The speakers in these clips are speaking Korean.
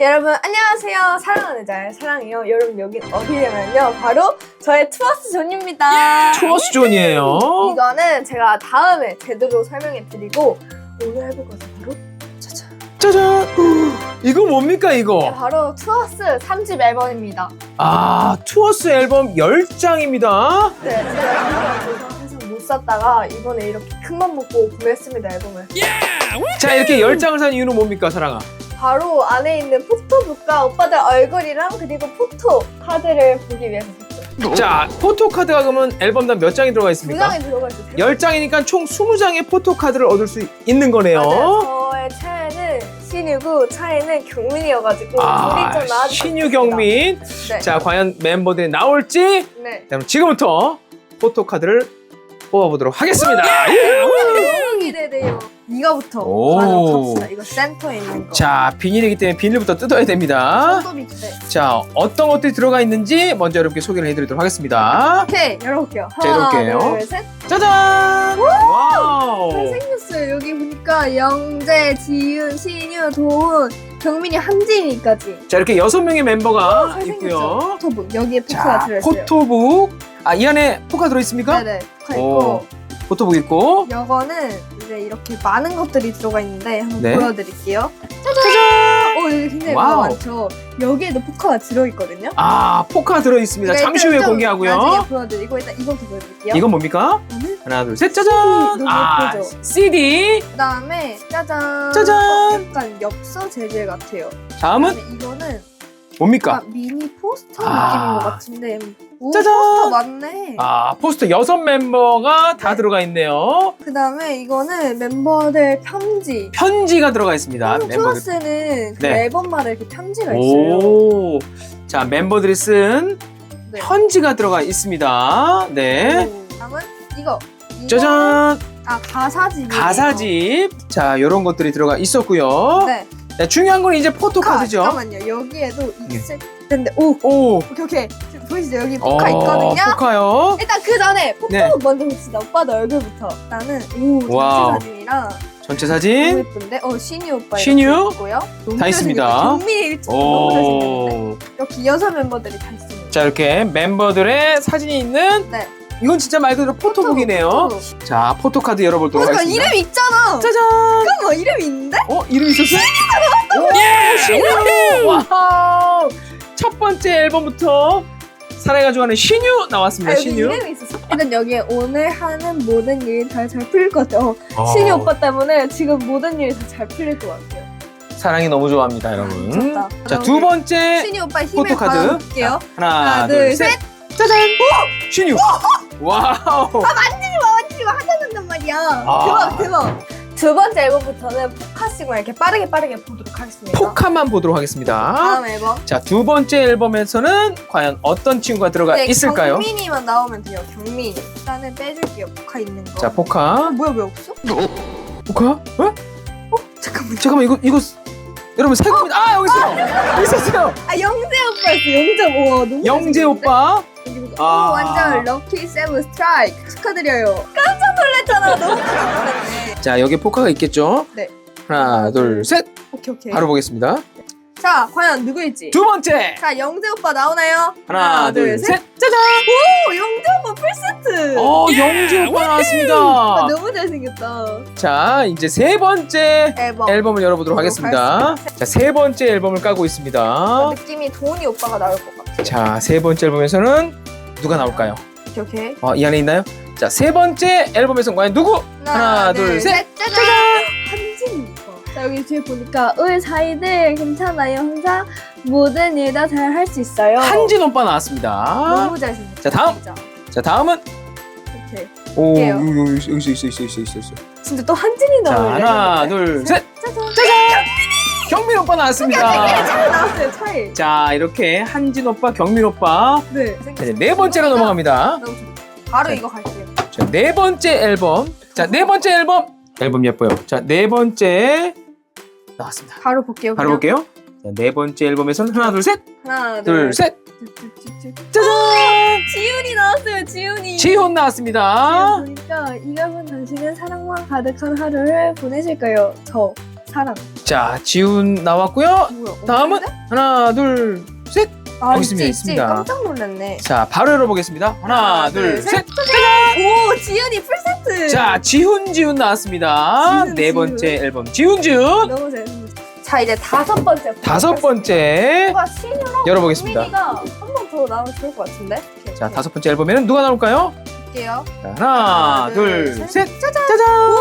여러분 안녕하세요 사랑하는 잘 사랑해요 여러분 여긴 어디냐면요 바로 저의 투어스 존입니다 투어스 존이에요. 이거는 제가 다음에 제대로 설명해 드리고 오늘 해볼 것은 바로 짜잔 짜잔. 이거 뭡니까 이거? 바로 투어스 3집 앨범입니다 아 투어스 앨범 10장입니다. 네 제가 샀다가 이번에 이렇게 큰 맘 먹고 구매했습니다 앨범을 자 이렇게 10장을 산 이유는 뭡니까 사랑아? 바로 안에 있는 포토북과 오빠들 얼굴이랑 그리고 포토 카드를 보기 위해서 샀어요 자 포토카드가 그러면 앨범당 몇 장이 들어가 두 있습니까? 장이 들어가 있어요 10장이니까 총 20장의 포토카드를 얻을 수 있는 거네요. 맞아요. 저의 차에는 신유고 차에는 경민이어가지고 아, 둘이 좀 나아질 신유경민. 네. 자 과연 멤버들이 나올지 네. 그럼 지금부터 포토카드를 뽑아보도록 하겠습니다. 너무 기대돼요. 이거부터 오. 가도록 합시다. 이거 센터에 있는 거. 자 비닐이기 때문에 비닐부터 뜯어야 됩니다. 손톱이 네. 자 어떤 것들이 들어가 있는지 먼저 여러분께 소개를 해드리도록 하겠습니다. 오케이 열어볼게요. 자, 열어볼게요. 하나, 둘, 셋. 짜잔! 와우! 잘생겼어요. 여기 보니까 영재, 지윤, 신유, 도훈, 경민이, 한진이까지. 자 이렇게 여섯 명의 멤버가 잘생겼죠? 있고요. 포토북 여기에 포토가 자 들어있어요. 포토북. 아 이 안에 포카 들어있습니까? 네네. 포토가 오. 있고 포토북 있고. 이거는 이제 이렇게 많은 것들이 들어가 있는데 한번 네. 보여드릴게요. 짜잔! 어 여기 굉장히 와우. 많죠. 여기에도 포카가 들어있거든요. 아 포카 들어있습니다. 네, 잠시 일단 후에 좀 공개하고요. 나중에 보여드리고 일단 이거부터 보여드릴게요. 이건 뭡니까? 이거는 하나 둘 셋 짜잔! 너무 아 예쁘죠? CD. 그다음에 짜잔. 짜잔! 어, 약간 엽서 재질 같아요. 다음은 그다음에 이거는 뭡니까? 약간 미니 포스터 아. 느낌인 것 같은데. 오, 짜잔! 포스터 맞네. 아 포스터 여섯 멤버가 다 네. 들어가 있네요. 그 다음에 이거는 멤버들 편지. 편지가 들어가 있습니다. 멤버들. 투어스는 그 네. 앨범마다 이렇게 편지가 있어요. 오. 자 멤버들이 쓴 네. 편지가 들어가 있습니다. 네. 오, 다음은 이거. 이거는- 짜잔! 아 가사집. 가사집. 자, 이런 것들이 들어가 있었고요. 네. 네, 중요한 건 이제 아, 포토카드죠. 잠깐만요. 여기에도 네. 있을 텐데 오 오. 오케이 오케이 지금 보이시죠 여기 포카 있거든요. 포카요. 일단 그 전에 포토 네. 먼저 봅시다. 오빠도 얼굴부터. 나는 오 와우. 전체 사진이랑 전체 너무 사진. 예쁜데. 어 신유 오빠 신유? 이렇게 있고요. 너무 다 있습니다. 잘생겼다. 경민이 일찍 너무 잘생겼는데. 오. 이렇게 여섯 멤버들이 다 있습니다. 자, 이렇게 멤버들의 사진이 있는 네. 이건 진짜 말 그대로 포토북이네요. 포토북. 자, 포토카드 어, 잠깐 하겠습니다. 이름 있잖아. 짜잔! 잠깐만 이름 있는데? 어, 이름 있었어요? 오, 신유! 와우! 첫 번째 앨범부터 사랑이가 좋아하는 신유 아, 나왔습니다. 여기 신유. 이름이 있었어. 일단 여기에 오늘 하는 모든 일이 다 잘 풀릴 것 같아요. 어, 어, 신유 오빠 때문에 지금 모든 일이 다 잘 풀릴 것 같아요. 사랑이 너무 좋아합니다, 여러분. 좋다. 자, 두 번째 신유 오빠 힘을 포토카드. 받아볼게요. 하나, 하나, 둘. 셋. 짜잔! 신유! 와우! 만지지 마 하자는 말이야. 아. 대박 대박. 두 번째 앨범부터는 포카싱을 이렇게 빠르게 빠르게 보도록 하겠습니다. 포카만 보도록 하겠습니다. 다음 앨범. 자, 두 번째 앨범에서는 과연 어떤 친구가 들어가 네, 있을까요? 경민이만 나오면 돼요. 경민. 일단은 빼줄게요. 포카 있는 거. 자, 아, 포카. 뭐야 왜 없어? 포카? 어? 잠깐만. 잠깐만, 이거, 이거. 여러분, 새 겁니다. 아, 여기 있어요! 여기 있었어요! 아 영재 오빠였어. 영재 오 너무 영재 잘생겼는데? 오빠. 그리고 아. 오, 완전 럭키 세븐 스트라이크 축하드려요. 깜짝 놀랐잖아. 너무 깜짝 놀랐네. 자, 여기 포카가 있겠죠? 네. 하나, 둘, 셋. 오케이 오케이. 바로 보겠습니다. 자 과연 누구일지. 두 번째. 자 영재 오빠 나오나요? 하나, 둘, 셋. 짜잔! 오 영재 오빠 풀세트. 어, 영재 오빠 아, 나왔습니다. 너무 잘생겼다. 자, 이제 세 번째 앨범. 앨범을 열어보도록 하겠습니다. 자, 세 번째 앨범을 까고 있습니다. 느낌이 도훈이 오빠가 나올 것 같아. 자, 세 번째 앨범에서는 누가 나올까요? 오케이 오케이. 어, 이 안에 있나요? 자, 세 번째 앨범에서 과연 누구? 하나, 둘, 셋. 짜잔. 한진 오빠. 자 여기 뒤에 보니까 을 사이들 괜찮아요. 항상 모든 일 다 잘 할 수 있어요. 한진 오빠 나왔습니다. 너무 잘생겼어. 자, 다음. 진짜. 자, 다음은 오케이. 오, 볼게요. 여기 여기 있어 있어 있어 있어 있어. 있어. 진짜 또 한진이 자, 나오네. 하나, 둘, 셋. 짜잔. 경민 오빠 나왔습니다. 차이 나왔어요. 차이. 자, 이렇게 한진 오빠, 경민 오빠. 네. 자, 이제 네 번째로 넘어갑니다. 너무 좋다. 바로 자. 이거 갈게요. 자, 네 번째 앨범. 자, 네 번째 앨범. 앨범 예뻐요. 자, 네 번째 나왔습니다. 바로 볼게요. 바로 그냥. 볼게요. 자, 네 번째 앨범에서는 하나, 둘, 셋! 하나, 둘, 셋! 쭉. 짜잔! 지훈이 나왔어요. 지훈이. 지훈 나왔습니다. 보니까 이가분 당신은 사랑만 가득한 하루를 보내실까요? 저 사랑. 자, 지훈 나왔고요. 뭐야? 다음은 없는데? 하나, 둘, 셋! 아, 여기 있지, 있습니다, 있지. 있습니다. 깜짝 놀랐네. 자, 바로 열어보겠습니다. 하나, 둘, 셋! 오, 지훈이 풀세트. 자, 지훈, 지훈 나왔습니다. 지훈, 네 지훈. 번째 앨범, 지훈, 지훈! 너무 잘했습니다. 자, 이제 다섯 번째. 다섯 번째 열어보겠습니다. 민이가 한번 더 나오면 좋을 것 같은데. 자, 다섯 번째 앨범에는 누가 나올까요? 볼게요. 자, 하나, 둘, 둘, 셋! 짜잔. 짜잔! 오,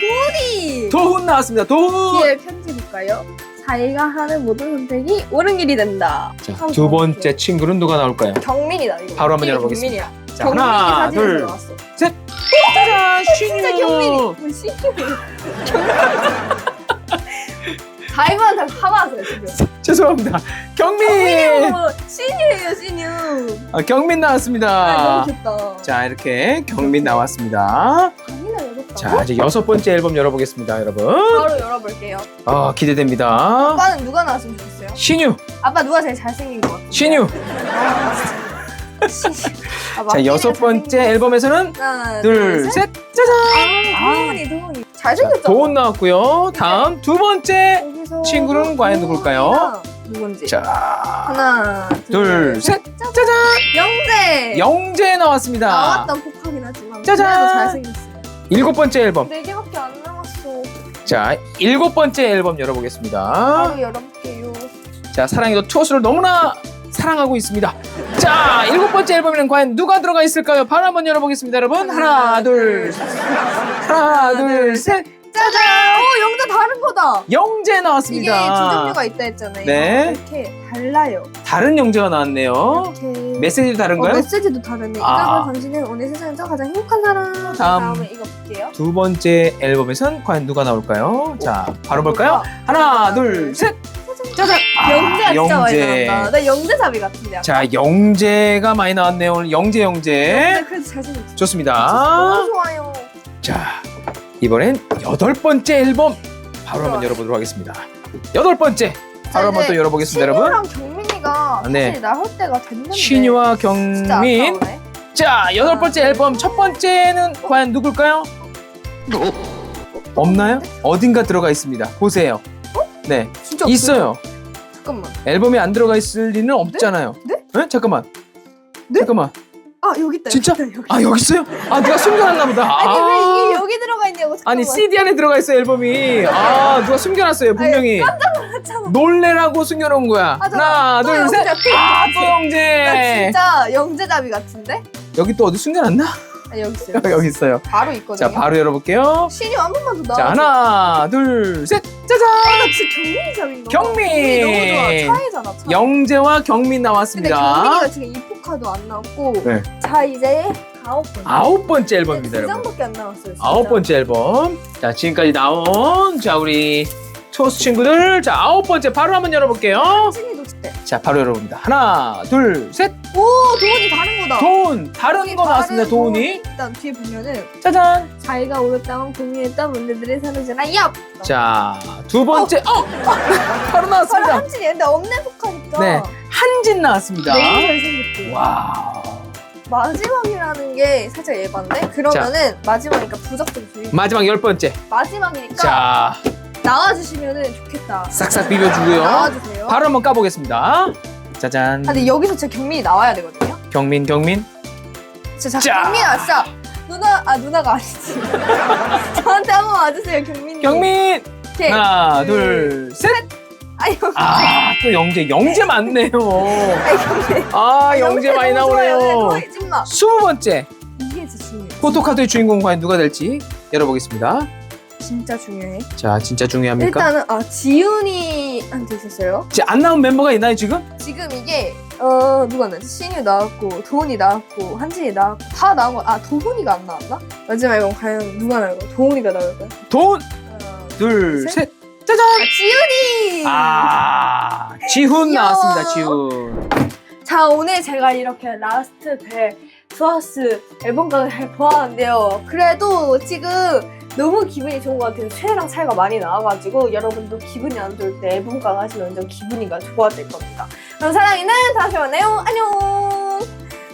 도훈이. 도훈 나왔습니다. 도훈! 뒤에 편지 볼까요? 자기가 하는 모든 선택이 옳은 길이 된다. 자, 두더 번째. 친구는 누가 나올까요? 경민이다 이거. 바로 한번 열어보겠습니다. 경민이야. 자, 경민이 하나, 사진에서 둘, 나왔어. 셋! 짜잔! 신유! 진짜 경민이. 뭐 신유. 경민이. 자기만 다 파마하세요 지금. 죄송합니다. 경민! 신유예요 신유. 아, 경민 아, 나왔습니다. 너무 귀엽다. 자, 이렇게 경민 나왔습니다. 열었다. 자, 이제 여섯 번째 앨범 열어보겠습니다, 여러분. 바로 열어볼게요. 아, 기대됩니다. 아빠는 누가 나왔으면 좋겠어요? 신유! 아빠 누가 제일 잘생긴 것 같아요? 신유! 자, 여섯 번째 앨범에서는 하나, 둘, 셋! 짜잔! 아, 도훈이 도훈이 자, 잘생겼죠? 도훈 나왔고요. 다음 두 번째 여기서 친구는 과연 누굴까요? 누군지. 자, 하나, 둘, 셋! 짜잔. 영재. 영재 나왔습니다. 나왔던 폭하긴 하지만 짜잔. 그래도 잘생겼어요. 일곱 번째 앨범. 네 개밖에 안 남았어. 자, 일곱 번째 앨범 열어보겠습니다. 바로 열어볼게요. 자, 사랑이도 투어스를 너무나 사랑하고 있습니다. 자, 일곱 번째 앨범에는 과연 누가 들어가 있을까요? 바로 한번 열어보겠습니다, 여러분. 하나, 둘, 셋. 하나, 둘, 셋. 짜잔. 어 영재 다른 거다. 영재 이게 두 나왔습니다. 종류가 있다 했잖아요. 네. 이렇게 달라요. 다른 영재가 나왔네요. 이렇게. 메시지도 어, 다른가요? 메시지도 다르네. 아. 이가볼 당신은 오늘 세상에서 가장 행복한 사람. 다음. 다음에 이거 볼게요. 두 번째 앨범에선 과연 누가 나올까요? 자, 바로 볼까요? 하나, 둘, 셋. 짜잔. 아, 영재가 진짜 영재. 많이 나온다. 나 영재잡이 같은데. 약간. 자, 영재가 많이 나왔네요. 오늘 영재, 영재. 그래도 잘생겼어. 좋습니다. 너무 좋아요. 자, 이번엔 여덟 번째 앨범 바로 한번. 열어보도록 하겠습니다. 여덟 번째 바로 한번 또 열어보겠습니다, 여러분. 신유랑 경민이가 아, 네. 사실 나올 때가 됐는데. 신유와 진짜 경민. 아까우네. 자, 여덟 번째 앨범 첫 번째는 과연 누굴까요? 없나요? 어딘가 들어가 있습니다. 보세요. 네, 진짜 없어요? 있어요. 잠깐만. 앨범에 안 들어가 있을 리는 없잖아요. 네? 네? 잠깐만. 네? 잠깐만. 아 여기 있다. 진짜? 여기 있다, 여기. 아, 여기 있어요? 아, 누가 숨겨놨나 보다. 아니 아. 왜 이게 여기 들어가 있냐고. 잠깐만. 아니 CD 안에 들어가 있어 앨범이 아 누가 숨겨놨어요 분명히 깜짝 놀랐잖아. 놀래라고 숨겨놓은 거야 아, 잠깐만. 하나 또 둘셋 영재, 또 아, 영재. 또나 영재 진짜 영재잡이 같은데? 여기 또 어디 숨겨놨나 아 여기 있어요. 여기 있어요 바로 있거든요. 자 바로 열어볼게요 신유 한 번만 더 나와. 자 하나 둘 셋 짜잔 나 진짜 경민이 잡인가? 경민! 경민이 너무 좋아. 차이잖아. 차. 영재와 경민 근데 나왔습니다 경민이가 지금 이포카도 안 나왔고. 네. 자 이제 아홉 번. 아홉 번째 앨범입니다 두 여러분 장밖에 안 나왔어요. 진짜. 아홉 번째 앨범 자 지금까지 나온 자 우리 초스 친구들 자 아홉 번째 바로 한번 열어볼게요 진짜. 자 바로 열어봅니다. 하나 둘 셋. 오 도훈이 다른 거다. 돈 다른 거 나왔습니다 다른 돈이 일단 뒤에 보면은 짜잔. 자기가 오랫동안 고민했던 문제들을 사라지나 얍. 자 두 번째 어, 바로 바로 나왔습니다. 한진이 근데 없네 속하니까. 네 한진 나왔습니다. 너무 잘생겼고. 와 마지막이라는 게 살짝 예반데? 그러면은 마지막이니까 부적절주의. 마지막 열 번째. 마지막이니까 자 나와주시면은 좋겠다. 싹싹 비벼주고요 나와주세요. 바로 한번 까보겠습니다 짜잔 아, 근데 여기서 제 경민이 나와야 되거든요. 경민 경민 진짜 자. 자, 경민아 진짜 누나 아 누나가 아니지. 저한테 한번 와주세요 경민이. 경민 오케이. 하나 둘, 둘셋 아유. 아또 영재 영재 많네요 경민. 아 영재 많이. 네, 나오네요 거의 찐마. 스무 번째 이게 진짜 중요해. 포토카드의 주인공 과연 누가 될지 열어보겠습니다 진짜 중요해. 자 진짜 중요합니까? 일단은 아 지훈이한테 있었어요. 지금 안 나온 멤버가 있나요 지금? 지금 이게 어 누가 나왔지? 신유 나왔고 도훈이 나왔고 한진이 나왔고 다 나온 거. 아 도훈이가 안 나왔나? 마지막 이건 과연 누가 나올까? 도훈이가 나올까? 돈 하나, 둘, 셋. 셋, 짜잔! 아 지훈이. 아, 지훈 귀여워. 나왔습니다, 지훈. 자 오늘 제가 이렇게 라스트 벨 투어스 잘 보았는데요. 그래도 지금 너무 기분이 좋은 것 같아요. 최애랑 차이가 많이 나와가지고 여러분도 기분이 안 좋을 때 앨범 가시면 완전 기분이가 좋아질 겁니다. 그럼 사랑이는 다시 만나요. 안녕.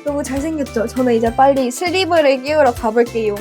너무 잘생겼죠? 저는 이제 빨리 슬리브를 끼우러 가볼게요.